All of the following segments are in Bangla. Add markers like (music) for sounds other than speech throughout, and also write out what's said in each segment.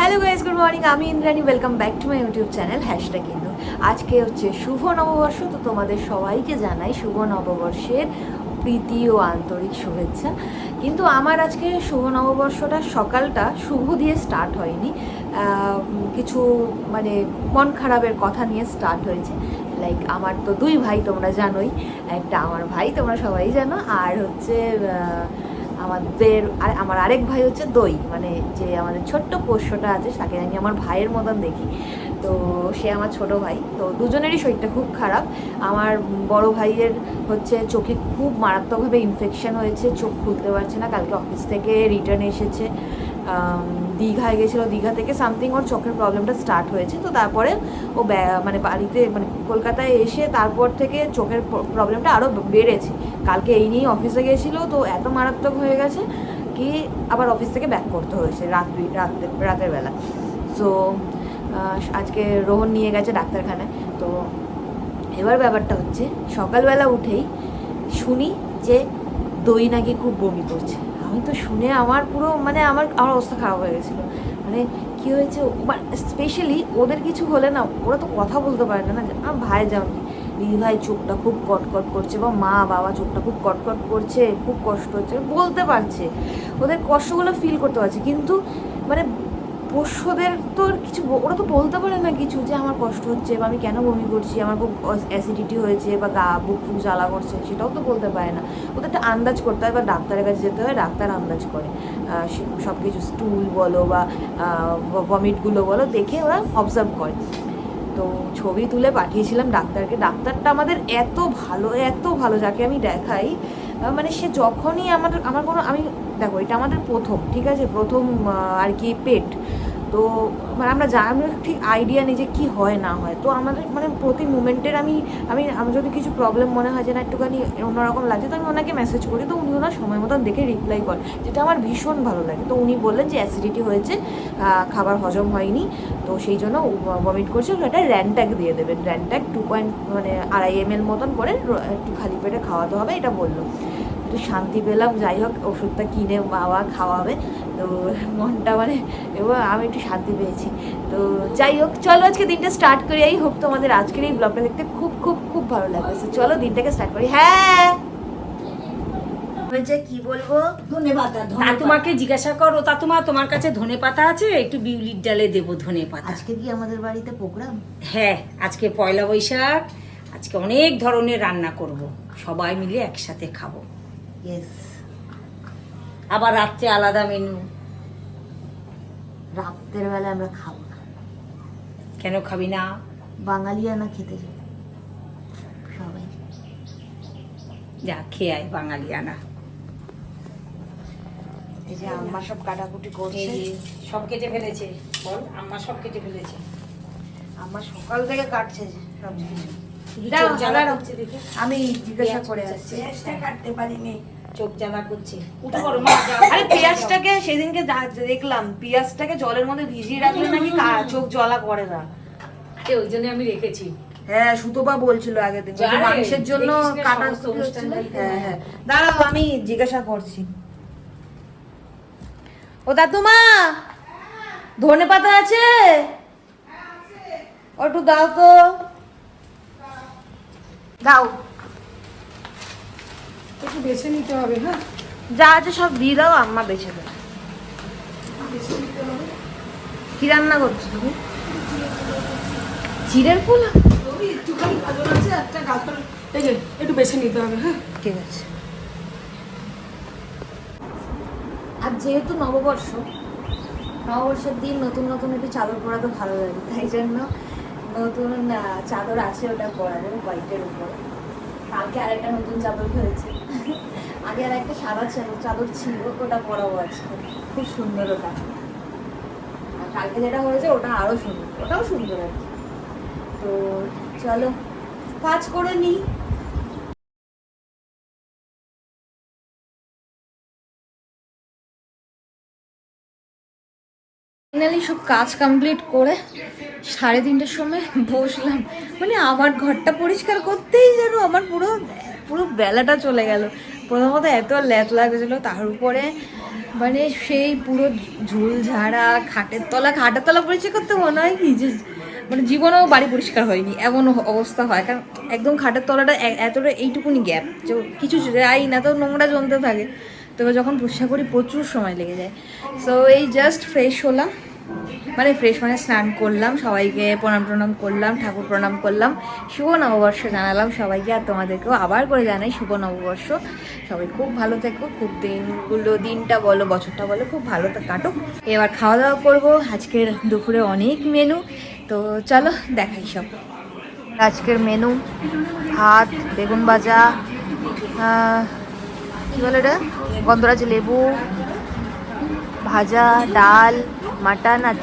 হ্যালো গাইজ গুড মর্নিং আমি Indrani welcome back to my YouTube channel hashtag কিন্তু আজকে হচ্ছে শুভ নববর্ষ, তো তোমাদের সবাইকে জানাই শুভ নববর্ষের প্রীতি ও আন্তরিক শুভেচ্ছা। কিন্তু আমার আজকে শুভ নববর্ষটা সকালটা শুভ দিয়ে স্টার্ট হয়নি। কিছু মানে মন খারাপের কথা নিয়ে স্টার্ট হয়েছে। লাইক আমার তো দুই ভাই, তোমরা জানোই। একটা আমার ভাই, তোমরা সবাই জানো। আর হচ্ছে আমাদের আমার আরেক ভাই হচ্ছে দই মানে যে আমাদের ছোট্ট পোষ্যটা আছে তাকে আমি আমার ভাইয়ের মতন দেখি। তো সে আমার ছোট ভাই, তো দুজনেরই শরীরটা খুব খারাপ। আমার বড় ভাইয়ের হচ্ছে চোখে খুব মারাত্মকভাবে ইনফেকশন হয়েছে, চোখ খুলতে পারছে না, কালকে অফিস থেকে রিটার্ন এসেছে। দীঘায় গেছিল, দীঘা থেকে সামথিং ওর চোখের প্রবলেমটা স্টার্ট হয়েছে। তো তারপরে ও মানে বাড়িতে মানে কলকাতায় এসে তারপর থেকে চোখের প্রবলেমটা আরও বেড়েছে। কালকে এই নিয়েই অফিসে গেছিল, তো এত মারাত্মক হয়ে গেছে কি আবার অফিস থেকে ব্যাক করতে হয়েছে রাত রাত রাতের বেলা। সো আজকে রোহন নিয়ে গেছে ডাক্তারখানায়। তো এবার ব্যাপারটা হচ্ছে, সকালবেলা উঠেই শুনি যে দই নাকি খুব বমি করছে। আমি তো শুনে আমার পুরো মানে আমার আমার অবস্থা খারাপ হয়ে গেছিল। মানে কী হয়েছে স্পেশালি ওদের কিছু হলে না, ওরা তো কথা বলতে পারে না না আমার ভাই যেমন দিদি ভাই চোখটা খুব কটকট করছে, বা মা, বাবা চোখটা খুব কটকট করছে, খুব কষ্ট হচ্ছে, বলতে পারছে। ওদের কষ্টগুলো ফিল করতে পারছে, কিন্তু মানে পোষ্যদের তো কিছু ওরা তো বলতে পারে না কিছু যে আমার কষ্ট হচ্ছে বা আমি কেন বমি করছি, আমার খুব অ্যাসিডিটি হয়েছে বা গা, বুক ফুক জ্বালা করছে, সেটাও তো বলতে পারে না। ওদের একটা আন্দাজ করতে হয় বা ডাক্তারের কাছে যেতে হয়, ডাক্তার আন্দাজ করে। সব কিছু স্টুল বলো বা ভমিটগুলো বলো, দেখে ওরা অবজার্ভ করে। তো ছবি তুলে পাঠিয়েছিলাম ডাক্তারকে। ডাক্তারটা আমাদের এত ভালো এত ভালো, যাকে আমি দেখাই মানে সে যখনই আমার আমার কোনো, আমি দেখো, এটা আমাদের প্রথম, ঠিক আছে? প্রথম আর কি পেট। তো মানে আমরা আমরা ঠিক আইডিয়া নেই যে কী হয়, না হয়। তো আমাদের মানে প্রতি মুমেন্টের আমি আমি, আমার যদি কিছু প্রবলেম মনে হয় যে না একটুখানি অন্যরকম লাগছে, তো আমি ওনাকে মেসেজ করি। তো উনি ওনার সময় মতন দেখে রিপ্লাই করেন যেটা আমার ভীষণ ভালো লাগে। তো উনি বললেন যে অ্যাসিডিটি হয়েছে খাবার হজম হয়নি, তো সেই জন্য ভমিট করছে। একটা র্যানট্যাগ দিয়ে দেবেন। র্যানট্যাগ টু পয়েন্ট মানে আড়াই এম এল মতন করে, একটু খালি পেটে খাওয়াতে হবে, এটা বলল। একটু শান্তি পেলাম যাই হোক ওষুধটা কিনে বাবা খাওয়াবে। তো মনটা মানে এবার আমি একটু শান্তি পেয়েছি। তো যাই হোক চলো আজকে দিনটা স্টার্ট করি। এই হোক তোমাদের আজকের এই ব্লগটা দেখতে খুব খুব খুব ভালো লাগবে। তো চলো দিনটাকে স্টার্ট করি। হ্যাঁ! হয়েছে কি বলব? ধনে পাতা ধনে তোমাকে জিজ্ঞাসা করো তা তোমার তোমার কাছে ধনে পাতা আছে? একটু বিউলির ডালে দেবো ধনে পাতা। আজকে কি আমাদের বাড়িতে প্রোগ্রাম? হ্যাঁ আজকে পয়লা বৈশাখ। আজকে অনেক ধরনের রান্না করব। সবাই মিলে একসাথে খাব। ইয়েস আবার রাত্রে আলাদা মেনু রাতের বেলা আমরা খাব না। কেন খাবি না? বাঙালিয়ানা খেতে যাই। সবাই। যা খেয়ে আয় বাঙালিয়ানা এই যে আম্মা সব কাটাকুটি করছে। সব কেটে ফেলেছে। বল আম্মা সব কেটে ফেলেছে। আম্মা সকাল থেকে কাটছে সব কিছু। আমি জিজ্ঞাসা করে আসছি। কাটতে পারিনি। চোখ জ্বালা করছে। উঠে পড়ো মা আরে পেঁয়াজটাকে সেদিনকে দেখলাম পেঁয়াজটাকে জলের মধ্যে ভিজিয়ে রাখলে নাকি চোখ জ্বলা করে না। ওই জন্য আমি রেখেছি। হ্যাঁ বলছিল আগের দিন। মাংসের জন্য। হ্যাঁ হ্যাঁ। দাঁড়াও আমি জিজ্ঞাসা করছি। ও দাদুমা ধনে পাতা আছে? ও একটু দাও তো। দাও। একটু বেছে নিতে হবে হ্যাঁ? যা আছে সব দিয়ে দাও আম্মা বেছে দেবে। কি রান্না করছ তুমি? চিড়ের ফুল একটুখানি গাজর আছে একটা গাজর। এই যে একটু বেছে নিতে হবে হ্যাঁ? ঠিক আছে। আর যেহেতু নববর্ষ নববর্ষের দিন নতুন নতুন একটু চাদর পরা তো ভালো লাগে তাই জন্য নতুন চাদর আছে ওটা পরা যাবে হোয়াইটের উপর। কালকে আরেকটা নতুন চাদর হয়েছে। আগে আর একটা সাদা চা- চাদর ছিল ওটা পরাবো আজকে। খুব সুন্দর ওটা। আর কালকে যেটা হয়েছে, ওটা আরও সুন্দর। ওটাও সুন্দর আর তো চলো, কাজ করে নিই। ফাইনালি সব কাজ কমপ্লিট করে সাড়ে তিনটের সময় বসলাম। মানে আমার ঘরটা পরিষ্কার করতেই যেন আমার পুরো পুরো বেলাটা চলে গেল। প্রথমত এত ল্যাট লাগছিল, তার উপরে মানে সেই পুরো ঝুল ঝাড়া, খাটের তলা খাটের তলা পরিষ্কার করতে মনে হয় কি যে মানে জীবনেও বাড়ি পরিষ্কার হয়নি, এমন অবস্থা হয়। কারণ একদম খাটের তলাটা এতটা এইটুকুনি গ্যাপ, যে কিছু যাই না তো নোংরা জমতে থাকে। তবে যখন পরিষ্কার করি প্রচুর সময় লেগে যায়। সো এই জাস্ট ফ্রেশ হলাম। মানে ফ্রেশ মানে স্নান করলাম, সবাইকে প্রণাম প্রণাম করলাম, ঠাকুর প্রণাম করলাম। শুভ নববর্ষ জানালাম সবাইকে আর তোমাদেরকেও আবার করে জানাই শুভ নববর্ষ। সবাই খুব ভালো থেকো, খুব দিনগুলো, দিনটা বলো, বছরটা বলো, খুব ভালো তা কাটো এবার খাওয়া দাওয়া করব, আজকের দুপুরে অনেক মেনু তো চলো দেখাই সব। আজকের মেনু ভাত, বেগুন ভাজা কী কি বলে এটা গন্ধরাজ লেবু, ভাজা, ডাল মাটন আর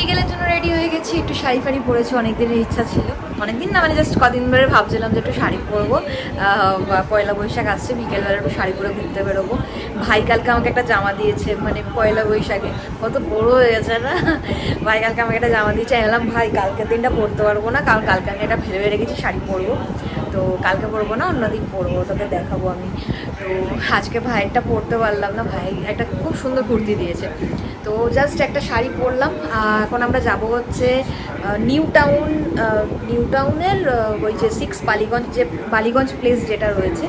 বিকেলের জন্য রেডি হয়ে গেছি। একটু শাড়ি ফাড়ি পরেছি অনেক দিনের ইচ্ছা ছিল। অনেকদিন না মানে জাস্ট কদিন ধরে ভাবছিলাম যে একটু শাড়ি পরবো। পয়লা বৈশাখ আসছে, বিকেলবেলা একটু শাড়ি পরে ঘুরতে বেরোবো। ভাই কালকে আমাকে একটা জামা দিয়েছে মানে পয়লা বৈশাখে। কত বড় হয়ে গেছে না? ভাই কালকে আমাকে একটা জামা দিয়েছে বললাম, ভাই, কালকের দিনটা পরতে পারব না কারণ কালকে আমি এটা ভেবে রেখেছি শাড়ি পরবো। তো কালকে পরবো না, অন্যদিন পরবো তোকে দেখাবো আমি। তো আজকে ভাইয়েরটা পরতে পারলাম না, ভাই একটা খুব সুন্দর কুর্তি দিয়েছে। তো জাস্ট একটা শাড়ি পরলাম এখন আমরা যাব হচ্ছে নিউ টাউন নিউ টাউনের ওই যে সিক্স বালিগঞ্জ যে বালিগঞ্জ প্লেস যেটা রয়েছে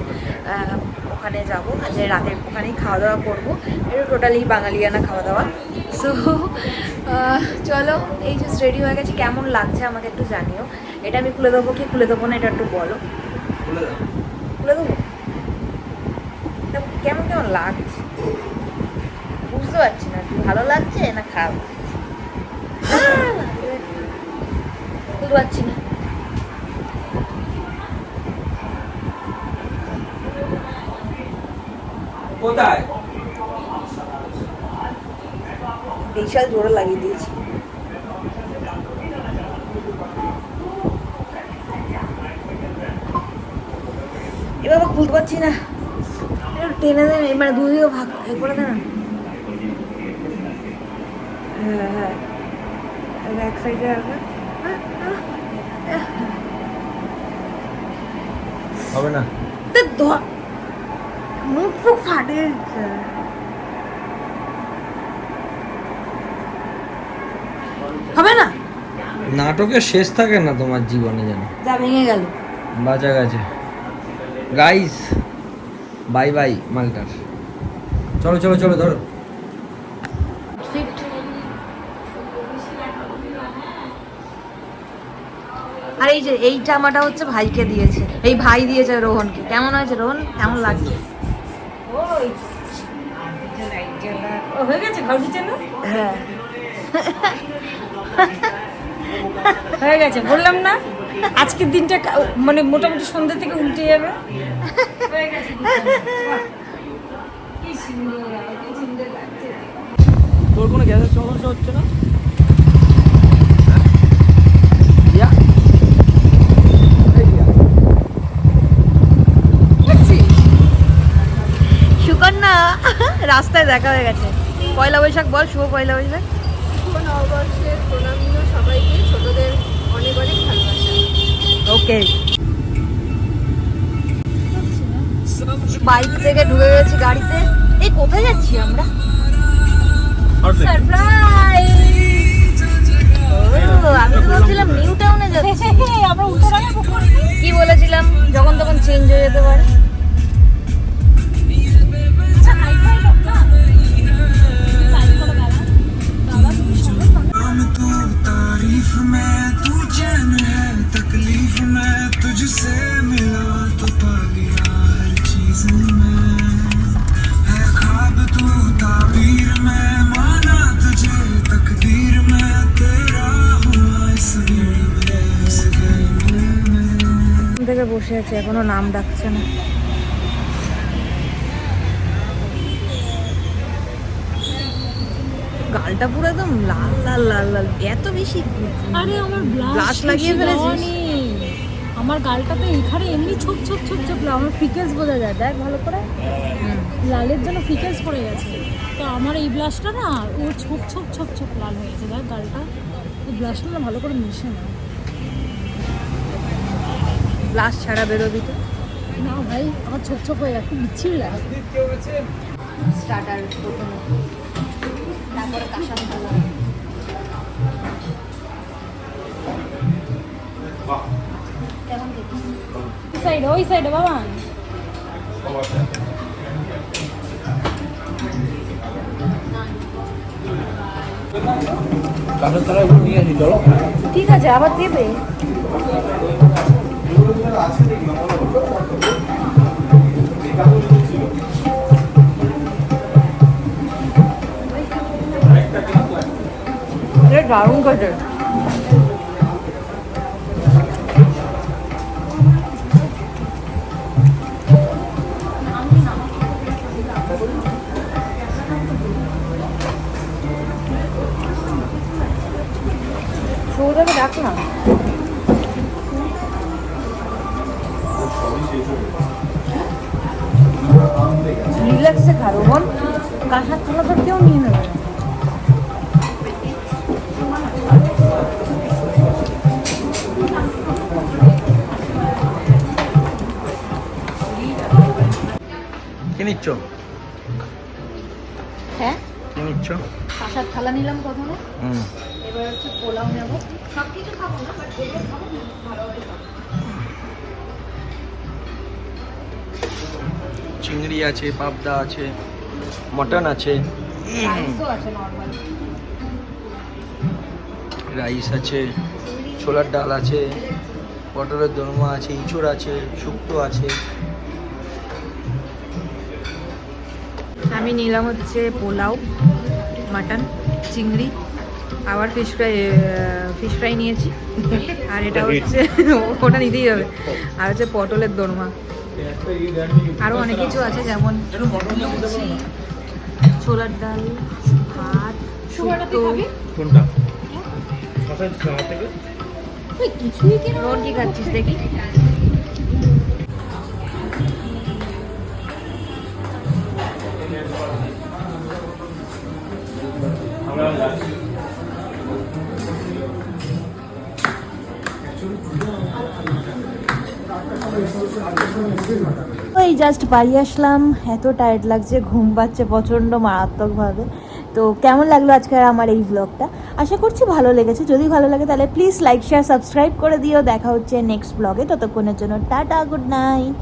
ওখানে যাব। যে রাতে ওখানেই খাওয়া দাওয়া করব। এটা টোটালি বাঙালিয়ানা খাওয়া দাওয়া সো চলো এই জাস্ট রেডি হয়ে গেছে। কেমন লাগছে আমাকে একটু জানিও। এটা আমি খুলে দেবো কি খুলে দেবো না এটা একটু বলো। খুলে দেবো? এটা কেমন কেমন লাগছে? বুঝতে পারছি ভালো লাগছে না খারাপ? বুঝতে পারছি না। কোথায়? বিশাল জোরে লাগিয়ে দিয়েছি। এবার খুলতে পারছি না। টেনে দেন মানে দুদিকে ভাগ এ করে দেন। হ্যাঁ হ্যাঁ। এক সাইডে রাখা হবে। না। মুখ ফুক ফাটে যাচ্ছে। হবে না? নাটকের শেষ থাকে না তোমার জীবনে যেন। যা ভেঙে গেল। বাঁচা গেছে। গাইস বাই বাই মালটার। চলো চলো চলো ধরো আর এই যে এই জামাটা হচ্ছে ভাইকে দিয়েছে। এই ভাই দিয়েছে রোহনকে। কেমন হয়েছে রোহন? কেমন লাগছে? ওই লাইট জ্বালা ও হয়ে গেছে ঘর হ্যাঁ। হয়ে গেছে বললাম না। আজকের দিনটা মানে মোটামুটি সন্ধ্যা থেকে উল্টে যাবে। তোর কোনো গ্যাসের সমস্যা হচ্ছে না? রাস্তায় দেখা হয়ে গেছে। পয়লা বৈশাখ বল শুভ পয়লা বৈশাখ। শুভ নববর্ষের প্রণামীয় সবাইকে ছোটদের অনেক অনেক ভালোবাসা। ওকে বাইক থেকে ঢুকে গেছি গাড়িতে। এই কোথায় যাচ্ছি আমরা? সারপ্রাইজ আমি তো ভাবছিলাম নিউ টাউনে যাচ্ছি। (laughs) আমরা কি বলেছিলাম? যখন তখন চেঞ্জ হয়ে যেতে পারে। থেকে বসে আছে এখনও নাম ডাকছে না গালটা পুরো একদম লাল লাল লাল লাল এত বেশি আরে আমার ব্লাশ লাগিয়ে ফেলেছিস? আমার গালটা তো এখানে এমনি ছোপ ছোপ ছোপ ছোপ লাল। আমার ফিকেলস বোঝা যায়। দেখ ভালো করে। লালের জন্য ফিকেলস পড়ে গেছে। তো আমার এই ব্লাশটা না ও ছোপ ছোপ ছোপ ছোপ লাল হয়ে গেছে দেখ গালটা এই ব্লাশটা না ভালো করে মিশে না। ব্লাশ ছাড়া বেরোবি তো। না ভাই আমার ছোপ ছোপ হয়ে যাচ্ছে বিচ্ছিরি লাগে। স্টার্টার প্রথমে। তারপরে খেতে সাইডে ওই সাইডে বাবা। ঠিক আছে আবার দেবে দারুণ কাটে নিচ্ছ? হ্যাঁ? কি নিচ্ছ? কাঁসার থালা নিলাম প্রথমে। এবার হচ্ছে পোলাও নেব। সব কিছু খাব না বাট যেগুলো খাব ভালোভাবে খাব চিংড়ি আছে পাবদা আছে মটন আছে। রাইস আছে ছোলার ডাল আছে পটলের দোরমা আছে ইঁচড় আছে শুক্তো আছে। আমি নিলাম হচ্ছে পোলাও মাটন চিংড়ি আবার ফিশ ফ্রাই ফিশ ফ্রাই নিয়েছি। আর এটা হচ্ছে ওটা নিতেই হবে। আর হচ্ছে পটলের দোরমা। আরও অনেক কিছু আছে যেমন ছোলার ডাল ভাত শুক্তো কোনটা? কিছুই কিনা কি খাচ্ছিস দেখি? এই জাস্ট বাড়ি আসলাম, এত টায়ার্ড লাগছে, ঘুম পাচ্ছে প্রচণ্ড মারাত্মকভাবে। তো কেমন লাগল আজকের আমার এই ব্লগটা আশা করছি ভালো লেগেছে। যদি ভালো লাগে তাহলে প্লিজ লাইক শেয়ার সাবস্ক্রাইব করে দিও। দেখা হচ্ছে নেক্সট ব্লগে ততক্ষণের জন্য টাটা গুড নাইট